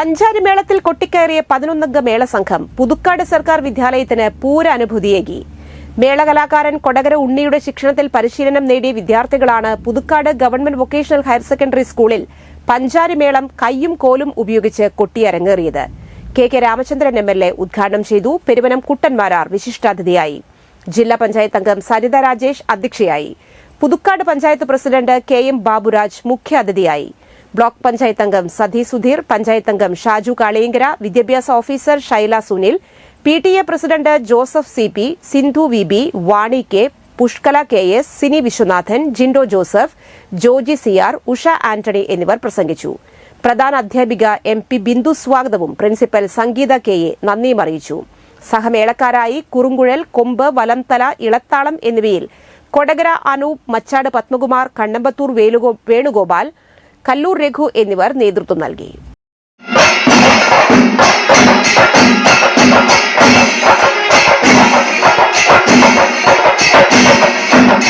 പഞ്ചാരിമേളത്തിൽ കൊട്ടിക്കയറിയ പതിനൊന്നംഗ മേള സംഘം പുതുക്കാട് സർക്കാർ വിദ്യാലയത്തിന് പൂര അനുഭൂതിയേകി മേളകലാകാരൻ കൊടകര ഉണ്ണിയുടെ ശിക്ഷണത്തിൽ പരിശീലനം നേടിയ വിദ്യാർത്ഥികളാണ് Puthukkad government vocational higher secondary സ്കൂളിൽ പഞ്ചാരിമേളം കയ്യും കോലും ഉപയോഗിച്ച് കൊട്ടിയരങ്ങേറിയത്. K K Ramachandran M L A ഉദ്ഘാടനം ചെയ്തു. പെരുവനം കുട്ടൻമാരാർ വിശിഷ്ടാതിഥിയായി. ജില്ലാ പഞ്ചായത്ത് അംഗം സരിത രാജേഷ് അധ്യക്ഷയായി. Puthukkad panchayat president K M Baburaj മുഖ്യാതിഥിയായി. ബ്ലോക്ക് പഞ്ചായത്ത് അംഗം സതി സുധീർ പഞ്ചായത്ത് അംഗം ഷാജു കാളിയങ്കര വിദ്യാഭ്യാസ officer Shaila Sunil P T A president Joseph C P Sindhu V B Vani K Pushkala K S Sini Viswanathan Jindo Joseph Joji Siyar Usha Antony എന്നിവർ പ്രസംഗിച്ചു. പ്രധാന അധ്യാപിക M P Bindu സ്വാഗതവും principal Sangeetha K A നന്ദിയും അറിയിച്ചു. സഹമേളക്കാരായി കുറുങ്കുഴൽ കൊമ്പ് വലംതല ഇളത്താളം എന്നിവയിൽ കൊടകര അനൂപ് മച്ചാട് പത്മകുമാർ കണ്ണമ്പത്തൂർ വേണുഗോപാൽ കല്ലൂർ രഘു എന്നിവർ നേതൃത്വം നൽകി.